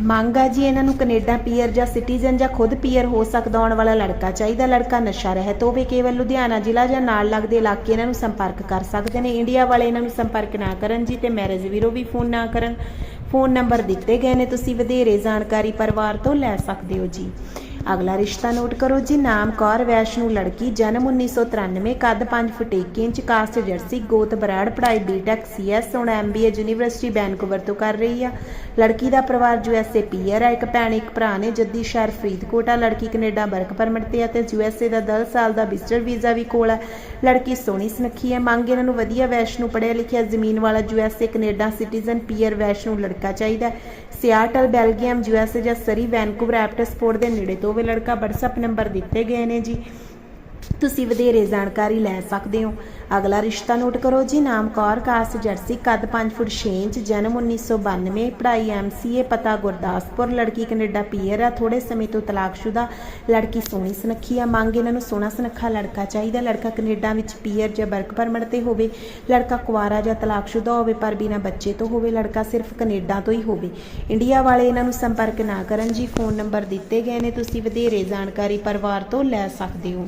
A: ਮੰਗ ਆ ਜੀ, ਇਹਨਾਂ ਨੂੰ ਕੈਨੇਡਾ ਪੀਅਰ ਜਾਂ ਸਿਟੀਜ਼ਨ ਜਾਂ ਖੁਦ ਪੀਅਰ ਹੋ ਸਕਦਾ ਆਉਣ ਵਾਲਾ ਲੜਕਾ, ਚਾਹੀਦਾ ਲੜਕਾ ਨਸ਼ਾ ਰਹਿਤ ਹੋਵੇ, ਕੇਵਲ ਲੁਧਿਆਣਾ ਜ਼ਿਲ੍ਹਾ ਜਾਂ ਨਾਲ ਲੱਗਦੇ ਇਲਾਕੇ ਇਹਨਾਂ ਨੂੰ ਸੰਪਰਕ ਕਰ ਸਕਦੇ ਨੇ। ਇੰਡੀਆ ਵਾਲੇ ਇਹਨਾਂ ਨੂੰ ਸੰਪਰਕ ਨਾ ਕਰਨ ਜੀ ਤੇ ਮੈਰਿਜ ਵੀਰੋ ਵੀ ਫੋਨ ਨਾ ਕਰਨ। ਫੋਨ ਨੰਬਰ ਦਿੱਤੇ ਗਏ ਨੇ, ਤੁਸੀਂ ਵਧੇਰੇ ਜਾਣਕਾਰੀ ਪਰਿਵਾਰ ਤੋਂ ਲੈ ਸਕਦੇ ਹੋ ਜੀ। ਅਗਲਾ ਰਿਸ਼ਤਾ ਨੋਟ ਕਰੋ ਜੀ, ਨਾਮ ਕੌਰ, ਵੈਸ਼ਨੂ ਲੜਕੀ, ਜਨਮ 1993 ਕੱਦ 5 ਫੁੱਟ 1 ਇੰਚ ਕਾਸਟ ਜਰਸੀ, ਗੋਤ ਬਰਾੜ, ਪੜ੍ਹਾਈ ਬੀਟੈਕ ਸੀਐਸ ਹੁਣ ਐਮਬੀਏ ਯੂਨੀਵਰਸਿਟੀ ਵੈਨਕੂਵਰ ਤੋਂ ਕਰ ਰਹੀ ਆ। ਲੜਕੀ ਦਾ ਪਰਿਵਾਰ ਯੂਐਸਏ ਪੀਅਰ ਹੈ ਇੱਕ ਭੈਣ ਇੱਕ ਭਰਾ ਨੇ ਜੱਦੀ ਸ਼ਹਿਰ ਫਰੀਦਕੋਟ ਆ ਲੜਕੀ ਕੈਨੇਡਾ ਵਰਕ ਪਰਮਿਟ ਤੇ ਆ ਤੇ ਯੂਐਸਏ ਦਾ 10 ਸਾਲ ਦਾ ਵਿਜ਼ਟਰ ਵੀਜ਼ਾ ਵੀ ਕੋਲ ਹੈ ਲੜਕੀ ਸੋਹਣੀ ਸੁਨੱਖੀ ਹੈ, ਮੰਗ ਇਹਨਾਂ ਨੂੰ ਵਧੀਆ ਵੈਸ਼ਨੂ ਪੜ੍ਹਿਆ ਲਿਖਿਆ ਜ਼ਮੀਨ ਵਾਲਾ ਯੂਐਸਏ ਕੈਨੇਡਾ ਸਿਟੀਜ਼ਨ ਪੀਅਰ ਵੈਸ਼ਨੂ ਲੜਕਾ ਚਾਹੀਦਾ ਹੈ। ਸਿਆਟਲ ਬੈਲਜੀਅਮ ਯੂਐਸਏ ਜਾਂ ਸਰੀ ਵੈਨਕੂਵਰ ਐਪਟਸਪੋਰਟ ਦੇ ਨੇੜੇ ਤੋਂ ਵੀ ਲੜਕਾ WhatsApp ਨੰਬਰ ਦਿੱਤੇ ਗਏ ਨੇ ਜੀ ਤੁਸੀਂ ਵਧੇਰੇ ਜਾਣਕਾਰੀ ਲੈ ਸਕਦੇ ਹੋ। ਅਗਲਾ ਰਿਸ਼ਤਾ ਨੋਟ ਕਰੋ ਜੀ। ਨਾਮ ਕੌਰ, ਕਾਸਟ ਜਰਸੀ, ਕੱਦ 5 ਫੁੱਟ 6 ਇੰਚ, ਜਨਮ 1992 ਪੜ੍ਹਾਈ ਐਮਸੀਏ ਪਤਾ ਗੁਰਦਾਸਪੁਰ, ਲੜਕੀ ਕੈਨੇਡਾ ਪੀਅਰ ਆ। ਥੋੜੇ ਸਮੇਂ ਤੋਂ ਤਲਾਕਸ਼ੁਦਾ ਲੜਕੀ ਸੋਹਣੀ ਸੁਨੱਖੀ ਆ। ਮੰਗ ਇਹਨਾਂ ਨੂੰ ਸੋਹਣਾ ਸੁਨੱਖਾ ਲੜਕਾ ਚਾਹੀਦਾ। ਲੜਕਾ ਕੈਨੇਡਾ ਵਿੱਚ ਪੀਅਰ ਜਾਂ ਵਰਕ ਪਰਮਿਟ ਤੇ ਹੋਵੇ। ਲੜਕਾ ਕੁਆਰਾ ਜਾਂ ਤਲਾਕਸ਼ੁਦਾ ਹੋਵੇ ਪਰ ਬਿਨਾਂ ਬੱਚੇ ਤੋਂ ਹੋਵੇ। ਲੜਕਾ ਸਿਰਫ ਕੈਨੇਡਾ ਤੋਂ ਹੀ ਹੋਵੇ। ਇੰਡੀਆ ਵਾਲੇ ਇਹਨਾਂ ਨੂੰ ਸੰਪਰਕ ਨਾ ਕਰਨ ਜੀ। ਫੋਨ ਨੰਬਰ ਦਿੱਤੇ ਗਏ ਨੇ। ਤੁਸੀਂ ਵਧੇਰੇ ਜਾਣਕਾਰੀ ਪਰਿਵਾਰ ਤੋਂ ਲੈ ਸਕਦੇ ਹੋ।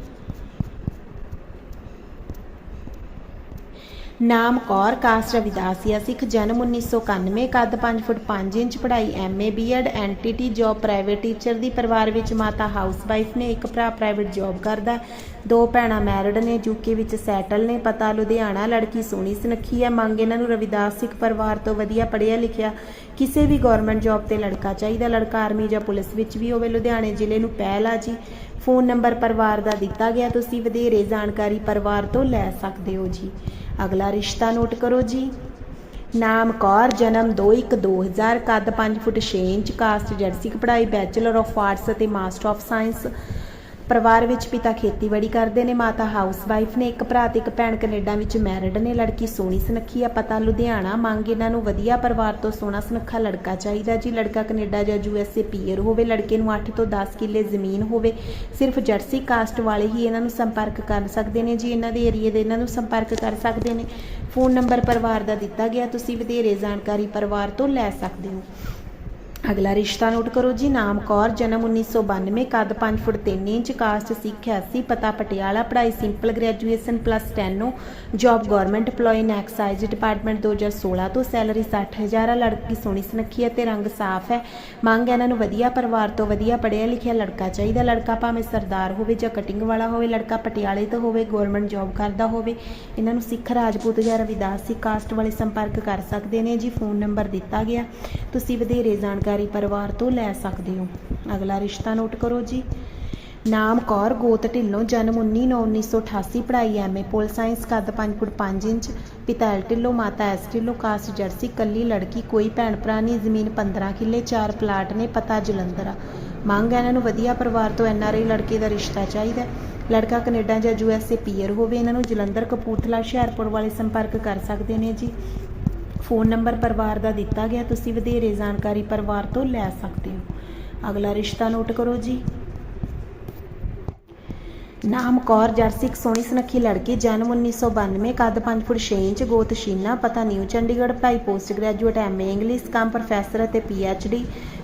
A: ਨਾਮ ਕੌਰ ਕਾਸਟ ਰਵਿਦਾਸੀਆ ਸਿੱਖ, ਜਨਮ 1991 ਕੱਦ 5 ਫੁੱਟ 5 ਇੰਚ, ਪੜ੍ਹਾਈ MA BEd NTT job private teacher ਦੀ ਪਰਿਵਾਰ ਵਿੱਚ ਮਾਤਾ ਹਾਊਸਵਾਈਫ ਨੇ ਇੱਕ ਭਰਾ ਪ੍ਰਾਈਵੇਟ ਜੌਬ ਕਰਦਾ ਦੋ ਭੈਣਾਂ ਮੈਰਿਡ ਨੇ ਯੂਕੇ ਵਿੱਚ ਸੈਟਲ ਨੇ, ਪਤਾ ਲੁਧਿਆਣਾ, ਲੜਕੀ ਸੋਹਣੀ ਸੁਨੱਖੀ ਹੈ, ਮੰਗ ਇਹਨਾਂ ਨੂੰ ਰਵਿਦਾਸ ਸਿੱਖ ਪਰਿਵਾਰ ਤੋਂ ਵਧੀਆ ਪੜ੍ਹਿਆ ਲਿਖਿਆ। ਕਿਸੇ ਵੀ ਗਵਰਨਮੈਂਟ ਜੌਬ ਤੇ ਲੜਕਾ ਚਾਹੀਦਾ, ਲੜਕਾ ਆਰਮੀ ਜਾਂ ਪੁਲਿਸ ਵਿੱਚ ਵੀ ਹੋਵੇ, ਲੁਧਿਆਣੇ ਜ਼ਿਲ੍ਹੇ ਨੂੰ ਪਹਿਲ ਆ ਜੀ। ਫੋਨ ਨੰਬਰ ਪਰਿਵਾਰ ਦਾ ਦਿੱਤਾ ਗਿਆ, ਤੁਸੀਂ ਵਧੇਰੇ ਜਾਣਕਾਰੀ ਪਰਿਵਾਰ ਤੋਂ ਲੈ ਸਕਦੇ ਹੋ ਜੀ। ਅਗਲਾ ਰਿਸ਼ਤਾ ਨੋਟ ਕਰੋ ਜੀ। ਨਾਮ ਕੌਰ, ਜਨਮ 21-2000 ਕੱਦ 5 ਫੁੱਟ 6 ਇੰਚ, ਕਾਸਟ ਜਰਸੀ ਪੜ੍ਹਾਈ ਬੈਚਲਰ ਆਫ ਆਰਟਸ ਅਤੇ ਮਾਸਟਰ ਆਫ ਸਾਇੰਸ। ਪਰਿਵਾਰ ਵਿੱਚ ਪਿਤਾ ਖੇਤੀਬਾੜੀ ਕਰਦੇ ਨੇ, ਮਾਤਾ ਹਾਊਸਵਾਈਫ ਨੇ, ਇੱਕ ਭਰਾ ਤੇ ਇੱਕ ਭੈਣ ਕੈਨੇਡਾ ਵਿੱਚ ਮੈਰਿਡ ਨੇ, ਲੜਕੀ ਸੋਹਣੀ ਸੁਨੱਖੀ ਆ, ਪਤਾ ਲੁਧਿਆਣਾ, ਮੰਗ ਇਹਨਾਂ ਨੂੰ ਵਧੀਆ ਪਰਿਵਾਰ ਤੋਂ ਸੋਹਣਾ ਸੁਨੱਖਾ ਲੜਕਾ ਚਾਹੀਦਾ ਜੀ। ਲੜਕਾ ਕੈਨੇਡਾ ਜਾਂ ਯੂਐਸਏ ਪੀਅਰ ਹੋਵੇ, ਲੜਕੇ ਨੂੰ 8 ਤੋਂ 10 ਕਿੱਲੇ ਜ਼ਮੀਨ ਹੋਵੇ, ਸਿਰਫ ਜਰਸੀ ਕਾਸਟ ਵਾਲੇ ਹੀ ਇਹਨਾਂ ਨੂੰ ਸੰਪਰਕ ਕਰ ਸਕਦੇ ਨੇ ਜੀ, ਇਹਨਾਂ ਦੇ ਏਰੀਏ ਦੇ ਇਹਨਾਂ ਨੂੰ ਸੰਪਰਕ ਕਰ ਸਕਦੇ ਨੇ। ਫੋਨ ਨੰਬਰ ਪਰਿਵਾਰ ਦਾ ਦਿੱਤਾ ਗਿਆ, ਤੁਸੀਂ ਵਧੇਰੇ ਜਾਣਕਾਰੀ ਪਰਿਵਾਰ ਤੋਂ ਲੈ ਸਕਦੇ ਹੋ। ਅਗਲਾ ਰਿਸ਼ਤਾ ਨੋਟ ਕਰੋ ਜੀ, ਨਾਮ ਕੌਰ, ਜਨਮ 1992 ਕੱਦ 5 ਫੁੱਟ 3 ਇੰਚ, ਕਾਸਟ ਸਿੱਖ 88 ਪਤਾ ਪਟਿਆਲਾ, ਪੜ੍ਹਾਈ simple graduation plus steno job government EMPLOYE in excise department 2016 ਤੋਂ ਸੈਲਰੀ 60000 ਆ ਲੜਕੀ ਸੋਹਣੀ ਸੁਨੱਖੀ ਅਤੇ ਰੰਗ ਸਾਫ਼ ਹੈ। ਮੰਗ ਇਹਨਾਂ ਨੂੰ ਵਧੀਆ ਪਰਿਵਾਰ ਤੋਂ ਵਧੀਆ ਪੜ੍ਹਿਆ ਲਿਖਿਆ ਲੜਕਾ ਚਾਹੀਦਾ, ਲੜਕਾ ਭਾਵੇਂ ਸਰਦਾਰ ਹੋਵੇ ਜਾਂ ਕਟਿੰਗ ਵਾਲਾ ਹੋਵੇ, ਲੜਕਾ ਪਟਿਆਲੇ ਤੋਂ ਹੋਵੇ ਗਵਰਨਮੈਂਟ ਜੌਬ ਕਰਦਾ ਹੋਵੇ, ਇਹਨਾਂ ਨੂੰ ਸਿੱਖ ਰਾਜਪੂਤ ਜਾਂ ਰਵਿਦਾਸੀ ਕਾਸਟ ਵਾਲੇ ਸੰਪਰਕ ਕਰ ਸਕਦੇ ਨੇ ਜੀ, ਫੋਨ ਨੰਬਰ ਦਿੱਤਾ ਗਿਆ। ਤੁਸੀਂ ਵਧੇਰੇ ਜਾਣਕਾਰੀ ਪਰਿਵਾਰ ਤੋਂ ਲੈ ਸਕਦੇ ਹੋ। ਅਗਲਾ ਰਿਸ਼ਤਾ ਨੋਟ ਕਰੋ ਜੀ। ਨਾਮ ਕੌਰ, ਗੋਤ ਢਿੱਲੋਂ, ਜਨਮ 19/9/1988 ਪੜ੍ਹਾਈ ਐਮਏ ਪੋਲ ਸਾਇੰਸ, ਕੱਦ 5 ਫੁੱਟ 5 ਇੰਚ, ਪਿਤਾ ਐਲ ਢਿੱਲੋਂ, ਮਾਤਾ ਐਸ ਢਿੱਲੋਂ, ਕਾਸਟ ਜਰਸੀ, ਕੱਲੀ ਲੜਕੀ, ਕੋਈ ਭੈਣ ਭਰਾ ਨਹੀਂ, ਜ਼ਮੀਨ 15 ਕਿੱਲੇ 4 ਪਲਾਟ ਨੇ, ਪਤਾ ਜਲੰਧਰ ਆ। ਮੰਗ ਹੈ ਇਹਨਾਂ ਨੂੰ ਵਧੀਆ ਪਰਿਵਾਰ ਤੋਂ ਐਨਆਰਆਈ ਲੜਕੇ ਦਾ ਰਿਸ਼ਤਾ ਚਾਹੀਦਾ। ਲੜਕਾ ਕੈਨੇਡਾ ਜਾਂ ਯੂਐਸਏ ਪੀਅਰ ਹੋਵੇ, ਇਹਨਾਂ ਨੂੰ ਜਲੰਧਰ, ਕਪੂਰਥਲਾ, ਹੁਸ਼ਿਆਰਪੁਰ ਵਾਲੇ ਸੰਪਰਕ ਕਰ ਸਕਦੇ ਨੇ ਜੀ। ਫੋਨ ਨੰਬਰ ਪਰਿਵਾਰ ਦਾ ਦਿੱਤਾ ਗਿਆ, ਤੁਸੀਂ ਵਧੇਰੇ ਜਾਣਕਾਰੀ ਪਰਿਵਾਰ ਤੋਂ ਲੈ ਸਕਦੇ ਹੋ। ਅਗਲਾ ਰਿਸ਼ਤਾ ਨੋਟ ਕਰੋ ਜੀ। ਨਾਮ ਕੌਰ ਜਰਸੀ, ਇੱਕ ਸੋਹਣੀ ਸੁਨੱਖੀ ਲੜਕੀ, ਜਨਮ 1992 ਕੱਦ 5 ਫੁੱਟ 6 ਇੰਚ, ਗੋਤ ਸ਼ੀਨਾ, ਪਤਾ ਨਿਊ ਚੰਡੀਗੜ੍ਹ ਪੜ੍ਹਾਈ ਪੋਸਟ ਗ੍ਰੈਜੂਏਟ ਐਮਏ ਇੰਗਲਿਸ਼ ਕੰਮ ਪ੍ਰੋਫੈਸਰ ਅਤੇ ਪੀਐਚਡੀ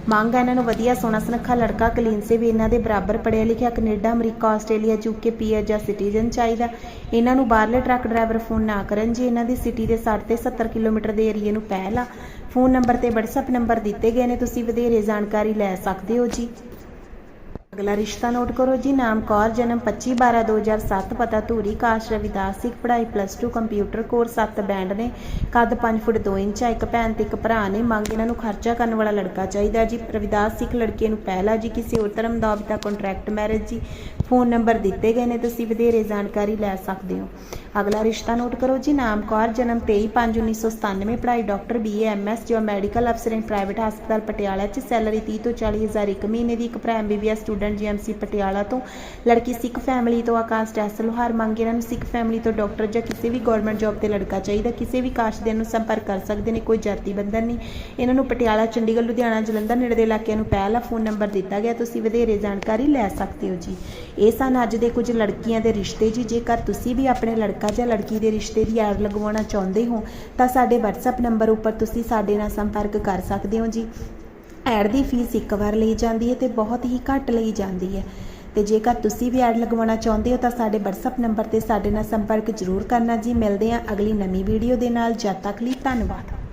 A: ਮੰਗ ਹੈ ਇਹਨਾਂ ਨੂੰ ਵਧੀਆ ਸੋਹਣਾ ਸੁਨੱਖਾ ਲੜਕਾ, ਕਲੀਨ ਸੇ ਵੀ ਇਹਨਾਂ ਦੇ ਬਰਾਬਰ ਪੜ੍ਹਿਆ ਲਿਖਿਆ, Canada, America, Australia UK PR ਜਾਂ ਸਿਟੀਜ਼ਨ ਚਾਹੀਦਾ। ਇਹਨਾਂ ਨੂੰ ਬਾਹਰਲੇ ਟਰੱਕ ਡਰਾਈਵਰ ਫੋਨ ਨਾ ਕਰਨ, ਜੀ ਇਹਨਾਂ ਦੀ ਸਿਟੀ ਦੇ 60 ਤੇ 70 ਕਿਲੋਮੀਟਰ ਦੇ ਏਰੀਏ ਨੂੰ ਪਹਿਲਾ ਫੋਨ ਨੰਬਰ ਤੇ WhatsApp ਨੰਬਰ ਦਿੱਤੇ ਗਏ ਨੇ, ਤੁਸੀਂ ਵਧੇਰੇ ਜਾਣਕਾਰੀ ਲੈ ਸਕਦੇ ਹੋ ਜੀ। ਅਗਲਾ ਰਿਸ਼ਤਾ ਨੋਟ ਕਰੋ ਜੀ, ਨਾਮ ਕੌਰ, ਜਨਮ 25 12 2007 ਪਤਾ ਧੂਰੀ, ਕਾਸ਼ ਰਵਿਦਾਸ ਸਿੱਖ ਪੜ੍ਹਾਈ ਪਲੱਸ 2 ਕੰਪਿਊਟਰ ਕੋਰਸ 7 ਬੈਂਡ ਨੇ, ਕੱਦ 5 ਫੁੱਟ 2 ਇੰਚ ਆ, ਇੱਕ ਭੈਣ ਤੇ ਇੱਕ ਭਰਾ ਨੇ, ਮੰਗ ਇਹਨਾਂ ਨੂੰ ਖਰਚਾ ਕਰਨ ਵਾਲਾ ਲੜਕਾ ਚਾਹੀਦਾ ਜੀ। ਰਵਿਦਾਸ ਸਿੱਖ ਲੜਕੇ ਨੂੰ ਪਹਿਲਾ ਜੀ, ਕਿਸੇ ਹੋਰ ਧਰਮ ਦਾ ਤਾਂ ਕੰਟਰੈਕਟ ਮੈਰਿਜ ਜੀ। ਫੋਨ ਨੰਬਰ ਦਿੱਤੇ ਗਏ ਨੇ, ਤੁਸੀਂ ਵਧੇਰੇ ਜਾਣਕਾਰੀ ਲੈ ਸਕਦੇ ਹੋ। ਅਗਲਾ ਰਿਸ਼ਤਾ ਨੋਟ ਕਰੋ ਜੀ, ਨਾਮ ਕੌਰ, ਜਨਮ 23 5 1997 ਪੜ੍ਹਾਈ ਡਾਕਟਰ ਬੀਏ ਐਮਐਸ ਜੋ ਮੈਡੀਕਲ ਅਫਸਰ ਇਨ ਪ੍ਰਾਈਵੇਟ ਹਸਪਤਾਲ ਪਟਿਆਲਾ ਚ ਸੈਲਰੀ 30 ਤੋਂ 40 ਹਜ਼ਾਰ ਇੱਕ ਮਹੀਨੇ ਦੀ, ਇੱਕ ਭਰਾ ਐਮਬੀਬੀਐਸ ਸਟੂਡੈਂਟ ਜੀਐਮਸੀ ਪਟਿਆਲਾ ਤੋਂ, ਲੜਕੀ ਸਿੱਖ ਫੈਮਿਲੀ ਤੋਂ ਆਕਾਸ਼ ਟੈਸਲ ਲੋਹਾਰ ਮੰਗ ਇਹਨਾਂ ਨੂੰ ਸਿੱਖ ਫੈਮਿਲੀ ਤੋਂ ਡਾਕਟਰ ਜਾਂ ਕਿਸੇ ਵੀ ਗਵਰਨਮੈਂਟ ਜੌਬ ਤੇ ਲੜਕਾ ਚਾਹੀਦਾ, ਕਿਸੇ ਵੀ ਕਾਸ਼ ਦੇ ਨੂੰ ਸੰਪਰਕ ਕਰ ਸਕਦੇ ਨੇ, ਕੋਈ ਜਾਤੀ ਬੰਧਨ ਨਹੀਂ। ਇਹਨਾਂ ਨੂੰ ਪਟਿਆਲਾ, ਚੰਡੀਗੜ੍ਹ, ਲੁਧਿਆਣਾ, ਜਲੰਧਰ, ਨੇੜੇ ਦੇ ਇਲਾਕਿਆਂ ਨੂੰ ਪਹਿਲਾ ਫੋਨ ਨੰਬਰ ਦਿੱਤਾ ਗਿਆ, ਤੁਸੀਂ ਵਧੇਰੇ ਜਾਣਕਾਰੀ ਲੈ ਸਕਦੇ ਹੋ ਜੀ। ਇਹ ਸਨ ਅੱਜ ਦੇ ਕੁਝ ਲੜਕੀਆਂ ਦੇ ਰਿਸ਼ਤੇ ਜੀ, ਜੇਕਰ ਤੁਸੀਂ ਵੀ ਆਪਣੇ ਲੜਕਾ ਲੜਕਾ ਜਾਂ ਲੜਕੀ ਦੇ ਰਿਸ਼ਤੇ ਦੀ ਐਡ ਲਗਵਾਉਣਾ ਚਾਹੁੰਦੇ ਹੋ, ਤਾਂ ਸਾਡੇ WhatsApp ਨੰਬਰ ਉੱਪਰ ਤੁਸੀਂ ਸਾਡੇ ਨਾਲ ਸੰਪਰਕ ਕਰ ਸਕਦੇ ਹੋ ਜੀ। ਐਡ ਦੀ ਫੀਸ ਇੱਕ ਵਾਰ ਲਈ ਜਾਂਦੀ ਹੈ ਤੇ ਬਹੁਤ ਹੀ ਘੱਟ ਲਈ ਜਾਂਦੀ ਹੈ। ਤੇ ਜੇਕਰ ਤੁਸੀਂ ਵੀ ਐਡ ਲਗਵਾਉਣਾ ਚਾਹੁੰਦੇ ਹੋ, ਤਾਂ ਸਾਡੇ WhatsApp ਨੰਬਰ ਤੇ ਸਾਡੇ ਨਾਲ ਸੰਪਰਕ ਜ਼ਰੂਰ ਕਰਨਾ ਜੀ। ਮਿਲਦੇ ਹਾਂ ਅਗਲੀ ਨਵੀਂ ਵੀਡੀਓ ਦੇ ਨਾਲ। ਜਦ ਤੱਕ ਲਈ ਧੰਨਵਾਦ।